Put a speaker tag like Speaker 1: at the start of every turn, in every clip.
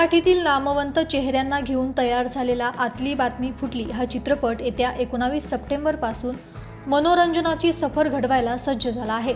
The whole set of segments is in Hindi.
Speaker 1: मराठीतील नामवंत चेहऱ्यांना घेऊन तयार झालेला आतली बातमी फुटली. हा चित्रपट येत्या एकोणावीस सप्टेंबरपासून मनोरंजनाची सफर घडवायला सज्ज झाला आहे.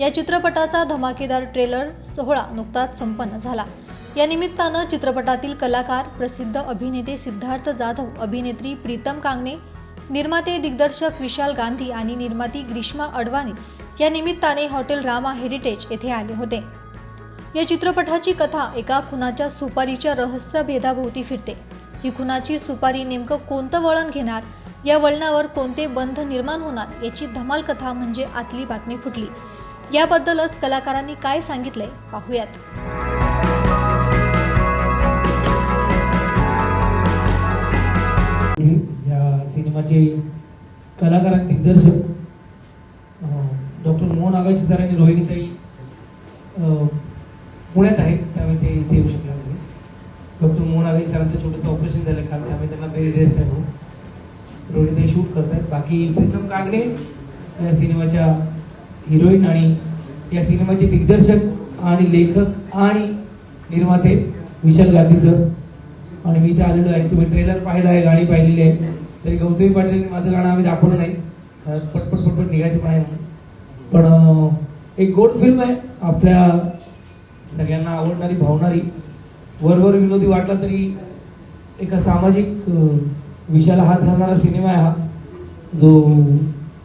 Speaker 1: या चित्रपटाचा धमाकेदार ट्रेलर सोहळा नुकताच संपन्न झाला. या निमित्तानं चित्रपटातील कलाकार प्रसिद्ध अभिनेते सिद्धार्थ जाधव अभिनेत्री प्रीतम कांगणे निर्माते दिग्दर्शक विशाल गांधी आणि निर्माती ग्रीष्मा अडवाणी या निमित्ताने हॉटेल रामा हेरिटेज येथे आले होते. या चित्रपटाची कथा एका खुनाच्या सुपारीच्या रहस्य भेदाभोवती फिरते. ही खुनाची सुपारी नेमकं कोणतं वळण घेणार? या वळणावर कोणते बंध निर्माण होणार? याची धमाल कथा म्हणजे आतली बातमी फुटली. याबद्दलच कलाकारांनी काय सांगितलंय पाहूयात.
Speaker 2: या सिनेमाचे कलाकार आणि दिग्दर्शक डॉक्टर मोहन आगाशी सर आणि रोहिणीताई पुण्यात आहेत त्यामुळे ते इथे येऊ शकणार नाही. डॉक्टर मोहन आगाशी सरांचं छोटंसं ऑपरेशन झालं काल त्यामुळे त्यांना बेड रेस्ट आहे म्हणून. ते शूट करतायत. बाकी प्रीतम कागणे या सिनेमाच्या हिरोईन आणि या सिनेमाचे दिग्दर्शक आणि लेखक आणि निर्माते विशाल गांधी सर आणि मी इथे आलेलो आहे. तुम्ही ट्रेलर पाहिलं आहे गाणी पाहिलेली आहे तरी गौतमी पाटील माझं गाणं आम्ही दाखवलं नाही. पटपट पटपट निघायचं पण आहे म्हणून. पण एक गोड फिल्म आहे. आपल्या सगळ्यांना आवडणारी भावणारी वरवर विनोदी वाटला तरी एका सामाजिक विषयाला हात घालणारा सिनेमा आहे हा. जो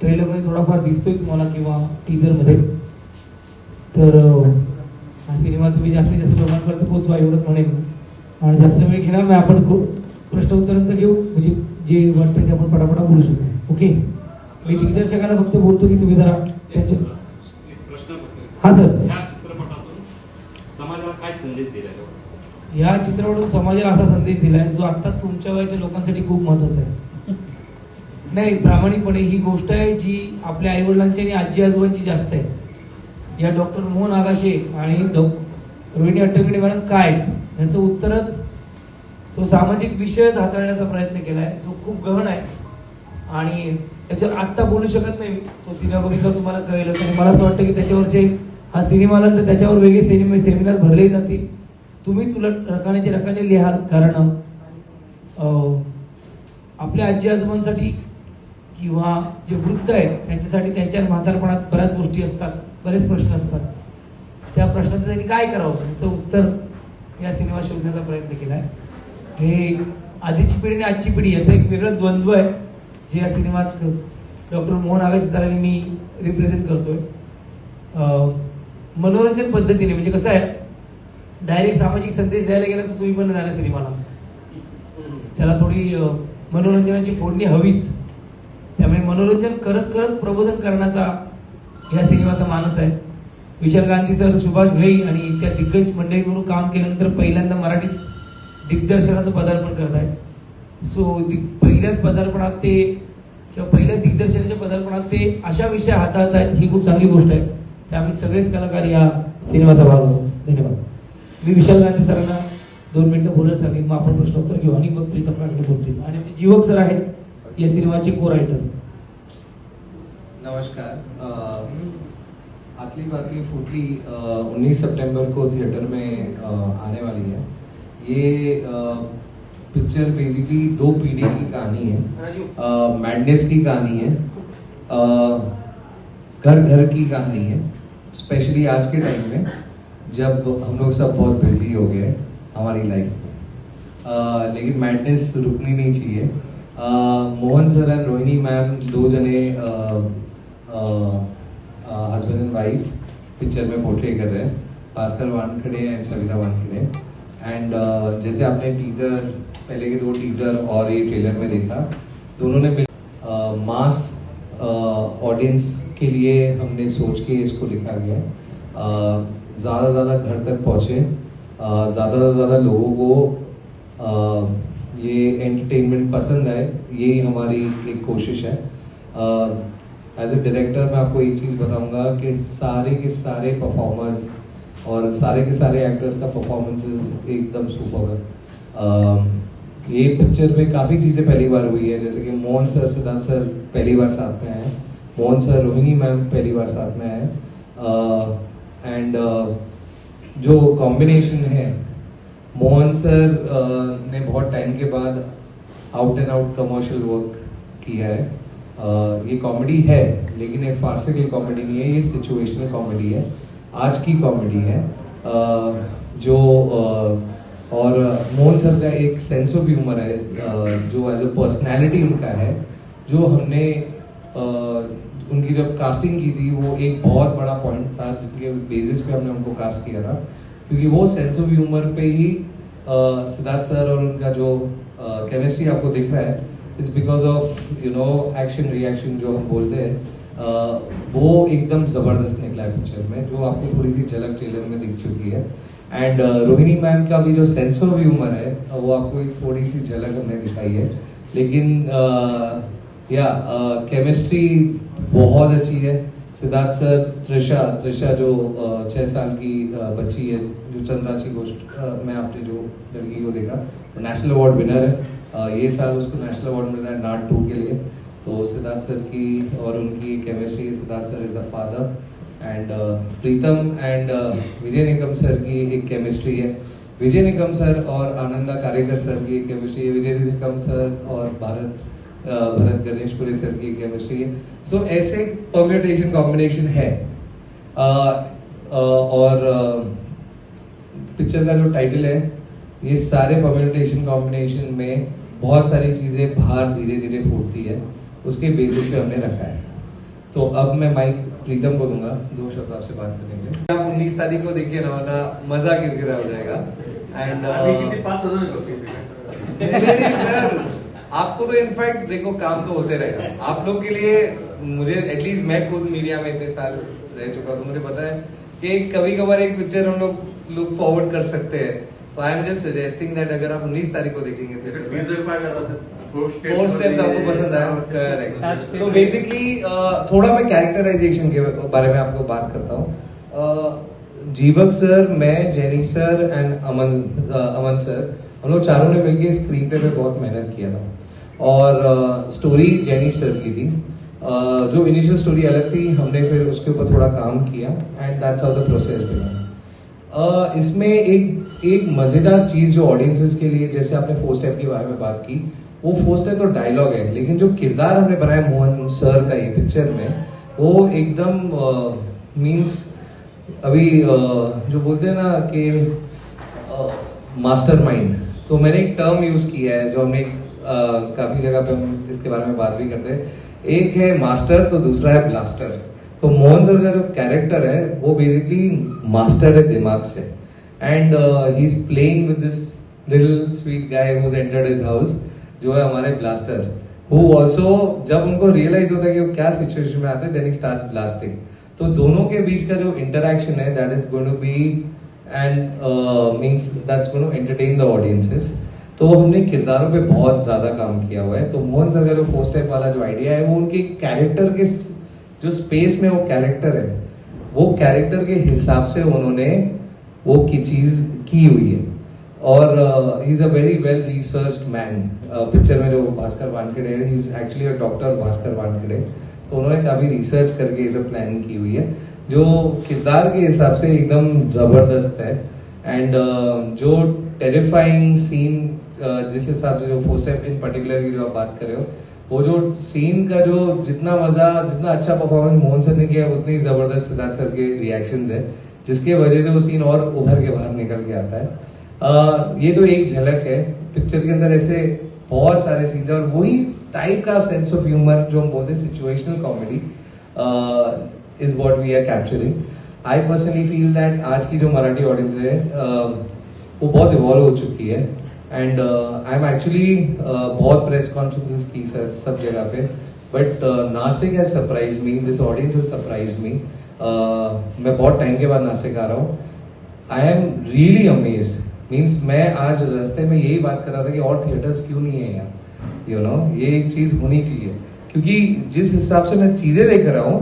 Speaker 2: ट्रेलरमध्ये थोडाफार दिसतोय तुम्हाला किंवा टीजरमध्ये तर हा सिनेमा तुम्ही जास्तीत जास्त लोकांपर्यंत पोहोचवा एवढंच म्हणेन. आणि जास्त वेळ घेणार नाही आपण खूप प्रश्न उत्तरांचं घेऊ. म्हणजे जे वाटतं ते आपण पटापटा बोलू शकतो ओके? मी दिग्दर्शकाला फक्त बोलतो की तुम्ही जरा त्यांच्या हा सर
Speaker 3: ह्या चित्रपटातून समाजाला काय संदेश दिला
Speaker 2: या चित्रपटातून समाजाला असा संदेश दिलाय जो आता तुमच्या वयाच्या लोकांसाठी खूप महत्त्वाचा आहे. नाही प्रामाणिकपणे ही गोष्ट आहे जी आपल्या आई वडिलांची आणि आजी आजोबांची जास्त आहे. या डॉक्टर मोहन आगाशे आणि रोहिणी अट्टगडे मॅडम काय? आहेत? याचं उत्तरच तो सामाजिक विषयच हाताळण्याचा प्रयत्न केलाय जो खूप गहन आहे. आणि त्याच्यावर आत्ता बोलू शकत नाही तो सिनेमा बघितला तुम्हाला कळलं. तर मला असं वाटतं की त्याच्यावरचे हा सिनेमा आला तर त्याच्यावर वेगळे सिनेमे सेमिनार भरले जातील. तुम्हीच उलट रकाण्याचे रकाने लिहाल. कारण आपल्या आजी आजोबांसाठी किंवा जे वृद्ध आहेत त्यांच्यासाठी त्यांच्या म्हातारपणात बऱ्याच गोष्टी असतात बरेच प्रश्न असतात. त्या प्रश्नाचं त्यांनी काय करावं? त्यांचं उत्तर या सिनेमा शोधण्याचा प्रयत्न केला आहे. हे आधीची पिढी आणि आजची पिढी याचं एक वेगळं द्वंद्व आहे जे या सिनेमात डॉक्टर मोहन आगाशदारांनी मी रिप्रेझेंट करतोय मनोरंजन पद्धतीने म्हणजे कसं आहे डायरेक्ट सामाजिक संदेश द्यायला गेला तर तुम्ही पण जाणार सिनेमाला. त्याला थोडी मनोरंजनाची फोडणी हवीच. त्यामुळे मनोरंजन करत करत प्रबोधन करण्याचा या सिनेमाचा मानस आहे. विशाल गांधी सर सुभाष घई आणि त्या दिग्गज मंडळी म्हणून काम केल्यानंतर पहिल्यांदा मराठीत दिग्दर्शनाचं पदार्पण करत आहेत सो दिग- पहिल्याच पदार्पणात ते किंवा पहिल्या दिग्दर्शनाच्या पदार्पणात ते अशा विषय हाताळत आहेत ही खूप चांगली गोष्ट आहे. ते आम्ही सगळेच कलाकार या सिनेमाचा भाग आहोत. धन्यवाद. मी विशाल गांधी सरांना दोन मिनिटं बोलायला सांगेन मग आपण प्रश्नोत्तर घेऊ आणि मग प्रीतम काकडे बोलतील. आणि आमचे जीवक सर आहेत, या सिनेमाचे को रायटर
Speaker 4: नमस्कार. आतली बातमी फूटली उन्नीस सितंबर को थिएटर में आने वाली है. ये पिक्चर बेसिकली दो पीढ़ी की कहानी है. मैडनेस की कहानी है. घर घर की कहानी है. स्पेशली आज के टाइम में जब हम लोग सब बहुत बिज़ी हो गए हमारी लाइफ में। अ, लेकिन मैडनेस रुकनी नहीं चाहिए। Mohan sir and Rohini ma'am दो जने हस्बैंड एंड वाइफ पिक्चर में पोर्ट्रे कर रहे हैं। भास्कर वानखड़े एंड सविता वानखड़े एंड जैसे आपने टीजर पहले के दो टीजर और ये ट्रेलर में देखा दोनों ने मास ऑडियंस के लिए हमने सोच के इसको लिखा गया है। ज़्यादा से ज़्यादा घर तक पहुँचे। ज़्यादा से ज़्यादा लोगों को ये एंटरटेनमेंट पसंद आए, यही हमारी एक कोशिश है। एज ए डायरेक्टर मैं आपको एक चीज़ बताऊँगा कि सारे के सारे परफॉर्मर्स और सारे के सारे एक्टर्स का परफॉर्मेंसेस एकदम सुपर है। ये पिक्चर में काफ़ी चीज़ें पहली बार हुई है, जैसे कि मोहन सर, सिद्धांत सर पहली बार साथ में आए मोहन सर रोहिणी मैम पहली बार साथ में आए एंड जो कॉम्बिनेशन है मोहन सर अ, ने बहुत टाइम के बाद out and out commercial work किया है। अ, ये कॉमेडी है लेकिन ये फार्सिकल कॉमेडी नहीं है ये सिचुएशनल कॉमेडी है। आज की कॉमेडी है। अ, जो और मोहन सर का एक सेंस ऑफ़ ह्यूमर है जो एज अ पर्सनैलिटी उनका है जो हमने उनकी जब कास्टिंग की थी वो एक बहुत बड़ा पॉइंट था जिसके बेसिस पे हमने उनको कास्ट किया था। क्योंकि वो सेंस ऑफ़ ह्यूमर पे ही सिद्धार्थ सर और उनका जो केमिस्ट्री आपको दिख रहा है it's because of you know action reaction जो हम बोलते हैं वो एकदम ज़बरदस्त निकला है पिक्चर में जो आपको थोड़ी सी झलक ट्रेलर में दिख चुकी है। एंड रोहिणी मैम का भी जो सेंस ऑफ़ ह्यूमर है वो आपको एक थोड़ी सी झलक हमने दिखाई है। लेकिन अ, या केमिस्ट्री बहुत अच्छी है। सिद्धार्थ सर, त्रिशा त्रिशा जो छह साल की बच्ची है, जो चंद्राची गोष्ठ में आपने जो लड़की को देखा, वो नेशनल अवार्ड विनर है। ये साल उसको नेशनल अवार्ड मिल रहा है नाट टू के लिए। तो सिद्धार्थ सर की और उनकी chemistry Siddharth sir is the father and Pritam and Vijay Nigam sir की एक केमिस्ट्री है। विजय निगम सर और आनंदा कार्यकर सर की केमिस्ट्री है। विजय निगम सर और भारत भरत गणेशपुरी सर की केमिस्ट्री है। सो so, ऐसे परम्यूटेशन कॉम्बिनेशन है। अ, अ, और पिक्चर का जो टाइटल है ये सारे परम्यूटेशन कॉम्बिनेशन में बहुत सारी चीज़ें बाहर धीरे धीरे फूटती है। उसके बेसिस पे हमने रखा है। तो अब मैं माइक प्रीतम को दूँगा। दो शब्द आपसे बात करेंगे आप उन्नीस तारीख को देखिए ना वरना मज़ा गिरा हो जाएगा। एंड
Speaker 3: आम्ही
Speaker 4: आपको तो इनफैक्ट देखो काम तो होते रहेगा। आप लोग के लिए मुझे एटलीस्ट मैं खुद मीडिया में इतने साल रह चुका हूँ तो मुझे पता है कि कभी कभार एक पिक्चर हम लोग लुक फॉरवर्ड कर सकते हैं। तो I am just suggesting that अगर आप उन्नीस तारीख को देखेंगे फोर स्टेप्स आपको पसंद आया करेक्ट तो बेसिकली थोड़ा मैं कैरेक्टराइजेशन के बारे में आपको बात करता हूँ। जीवक सर मैं Jenny sir and Aman Aman sir हम लोग चारों ने मिलकर स्क्रीन पे पे बहुत मेहनत किया था। और स्टोरी जेनी सर की थी। जो इनिशियल स्टोरी अलग थी हमने फिर उसके ऊपर थोड़ा काम किया एंड दैट्स द प्रोसेस इसमें एक एक मज़ेदार चीज़ जो ऑडियंसेस के लिए जैसे आपने फोर स्टेप के बारे में बात की वो फोर स्टेप तो डायलॉग है लेकिन जो किरदार हमने बनाया मोहन सर का ये पिक्चर में वो एकदम मींस अभी जो बोलते हैं ना कि मास्टर माइंड तो मैंने एक टर्म यूज़ किया है जो हमने अ, काफ़ी जगह पे हम इसके बारे में बात भी करते हैं। एक है मास्टर तो दूसरा है ब्लास्टर तो मोहन सर का जो कैरेक्टर है, वो बेसिकली मास्टर है दिमाग से। And he is playing with this little sweet guy who's entered his house जो है हमारे ब्लास्टर हु आल्सो जब उनको रियलाइज़ होता है कि वो क्या सिचुएशन में आते हैं देन ही स्टार्ट्स ब्लास्टिंग तो दोनों के बीच का जो इंटरेक्शन है that is going to be and means that's going to entertain the audiences तो हमने किरदारों पे बहुत ज़्यादा काम किया हुआ है। तो मोहन सर का जो फोर स्टेप वाला जो आइडिया है वो उनके कैरेक्टर के जो स्पेस में वो कैरेक्टर है वो कैरेक्टर के हिसाब से उन्होंने वो की चीज़ की हुई है। और is a very well research man picture में जो भास्कर वानखेड़े है is actually a doctor Bhaskar Wankhede. तो उन्होंने काफ़ी रिसर्च करके ये सब प्लानिंग की हुई है जो किरदार के हिसाब से एकदम ज़बरदस्त है। एंड uh, जो टेरिफाइंग सीन जिस हिसाब से जो फोर स्टेप इन पर्टिकुलर की जो आप बात कर रहे हो वो जो सीन का जो जितना मज़ा जितना अच्छा परफॉर्मेंस मोहन सर ने किया उतनी ज़बरदस्त सिद्धार्थ सर के रिएक्शंस है जिसके वजह से वो सीन और उभर के बाहर निकल के आता है। अह, ये तो एक झलक है पिक्चर के अंदर ऐसे बहुत सारे सीन है और वही टाइप का सेंस ऑफ़ ह्यूमर जो हम बोलते हैं situational comedy is what we are capturing I personally feel that आज की जो मराठी ऑडियंस है अह, वो बहुत इवॉल्व हो चुकी है। एंड आई एम एक्चुअली बहुत प्रेस कॉन्फ्रेंसेस की सर, सब जगह पे but Nashik has surprise me this audience has surprise me मैं बहुत टाइम के बाद नासिक आ रहा हूँ। I am really amazed means मैं आज रास्ते में यही बात कर रहा था कि और थिएटर्स क्यों नहीं है यहाँ यू नो ये एक चीज़ होनी चाहिए। क्योंकि जिस हिसाब से मैं चीज़ें देख रहा हूँ,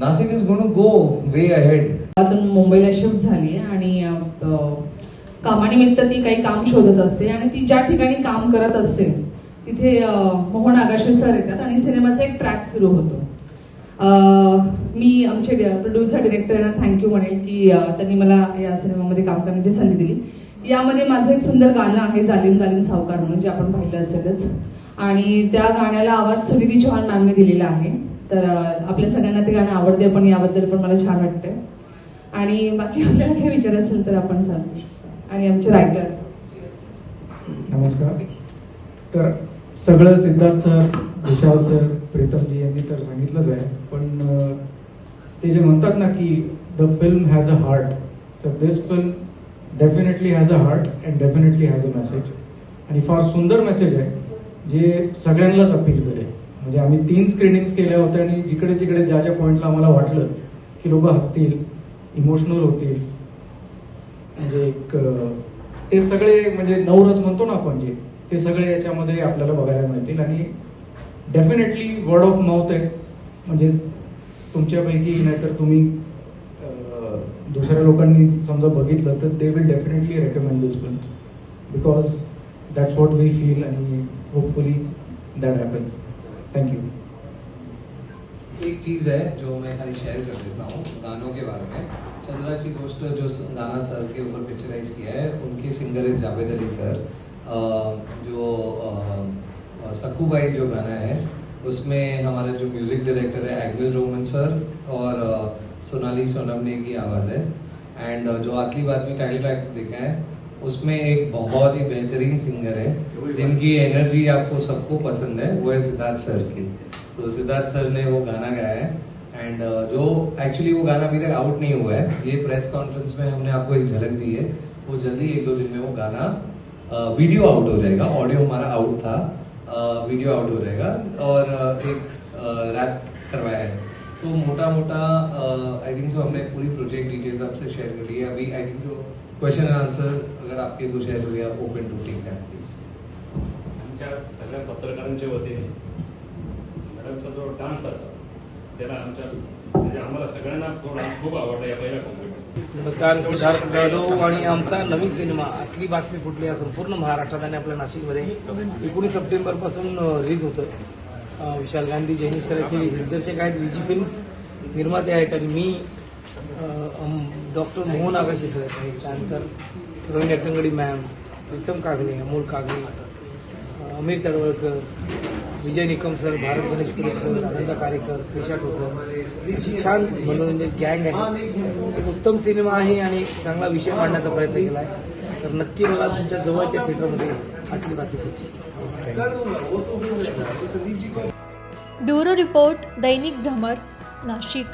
Speaker 4: Nashik is to go way ahead
Speaker 5: मुंबईला शिफ्ट झाली आहे आणि कामानिमित्त ती काही काम शोधत असते आणि ती ज्या ठिकाणी काम करत असते तिथे मोहन आगाशे सर येतात आणि सिनेमाचा एक ट्रॅक सुरू होतो. मी आमचे प्रोड्युसर डिरेक्टर यांना थँक्यू म्हणेल की त्यांनी मला या सिनेमामध्ये काम करण्याची संधी दिली. यामध्ये माझं एक सुंदर गाणं आहे जालीम जालीम सावकार म्हणून जे आपण पाहिलं असेलच. आणि त्या गाण्याला आवाज सुनिधी चौहान मॅमने दिलेला आहे. तर आपल्या सगळ्यांना ते गाणं आवडते पण याबद्दल पण मला छान वाटतंय. आणि बाकी आपल्याला काही विचार असेल तर आपण सांगू शकतो. आणि आमचे रायटर
Speaker 6: नमस्कार. तर सगळं सिद्धार्थ सर विशाल सर प्रीतमजी यांनी तर सांगितलंच आहे पण ते जे म्हणतात ना की the film has a heart तर this film definitely has a heart and definitely has a message आणि फार सुंदर मेसेज आहे जे सगळ्यांनाच अपील करेल. म्हणजे आम्ही तीन स्क्रीनिंग्स केल्या होत्या आणि जिकडे जिकडे ज्या ज्या पॉईंटला आम्हाला वाटलं की लोक हसतील इमोशनल होतील म्हणजे एक ते सगळे म्हणजे नवरस म्हणतो ना आपण जे ते सगळे याच्यामध्ये आपल्याला बघायला मिळतील. आणि डेफिनेटली वर्ड ऑफ माउथ आहे. म्हणजे तुमच्यापैकी नाहीतर तुम्ही दुसऱ्या लोकांनी समजा बघितलं तर they will definitely recommend this film because that's what we feel आणि hopefully that happens thank you
Speaker 4: एक चीज़ है जो मैं खाली शेयर कर देता हूँ, गानों के बारे में। चंद्रा की दोस्त जो गाना सर के ऊपर पिक्चराइज किया है, उनके सिंगर है जावेद अली सर जो सक्कू बाई जो गाना है, उसमें हमारा जो म्यूज़िक डायरेक्टर है एग्रिल रोमन सर और सोनाली सोनम ने की आवाज़ है। एंड जो आतली बातमी टाइटल ट्रैक देखा है उसमें एक बहुत ही बेहतरीन सिंगर है, जिनकी एनर्जी आपको सबको पसंद है, वो है सिद्धार्थ सर की। तो सिद्धार्थ सर ने वो गाना गाया है एंड जो एक्चुअली वो गाना अभी तक आउट नहीं हुआ है, ये प्रेस कॉन्फ्रेंस में हमने आपको एक झलक दी है, वो जल्दी एक दो दिन में वो गाना वीडियो आउट हो जाएगा ऑडियो हमारा आउट था वीडियो आउट हो जाएगा, और एक रैप करवाया है। तो मोटा मोटा आई थिंक सो हमने पूरी प्रोजेक्ट डिटेल्स आपसे शेयर कर ली है। अभी I think so question and answer अगर आपके कुछ है तो we are open to take that please
Speaker 3: आमच्या सगळ्या पत्रकारांच्या वतीने मॅडमचा जो डान्स होता त्याला आमच्या म्हणजे आम्हाला सगळ्यांना तो डान्स खूप आवडला या पहिल्या
Speaker 7: नमस्कार सिद्धार्थ जाधव आणि आमचा नवीन सिनेमा आतली बातमी फुटली या संपूर्ण महाराष्ट्रात आणि आपल्या नाशिकमध्ये. एकोणीस सप्टेंबरपासून रिलीज होतं विशाल गांधी जैनी सरांचे दिग्दर्शक आहेत विजी फिल्म्स निर्माते आहेत आणि मी डॉक्टर मोहन आकाशी सर त्यानंतर रोहिणी अट्टंगडी मॅम प्रीतम कागणे अमोल कागणे अं, अमीर तडवळकर विजय निकम सर भारत गणेश पुरे सर आनंद कारेकर त्रिशा ठोसर अशी छान मनोरंजक गँग आहे. एक उत्तम सिनेमा आहे आणि चांगला विषय मांडण्याचा प्रयत्न केला आहे तर नक्की बघा तुमच्या जवळच्या थिएटरमध्ये आजली बातमी
Speaker 1: ब्युरो रिपोर्ट दैनिक भ्रमर नाशिक.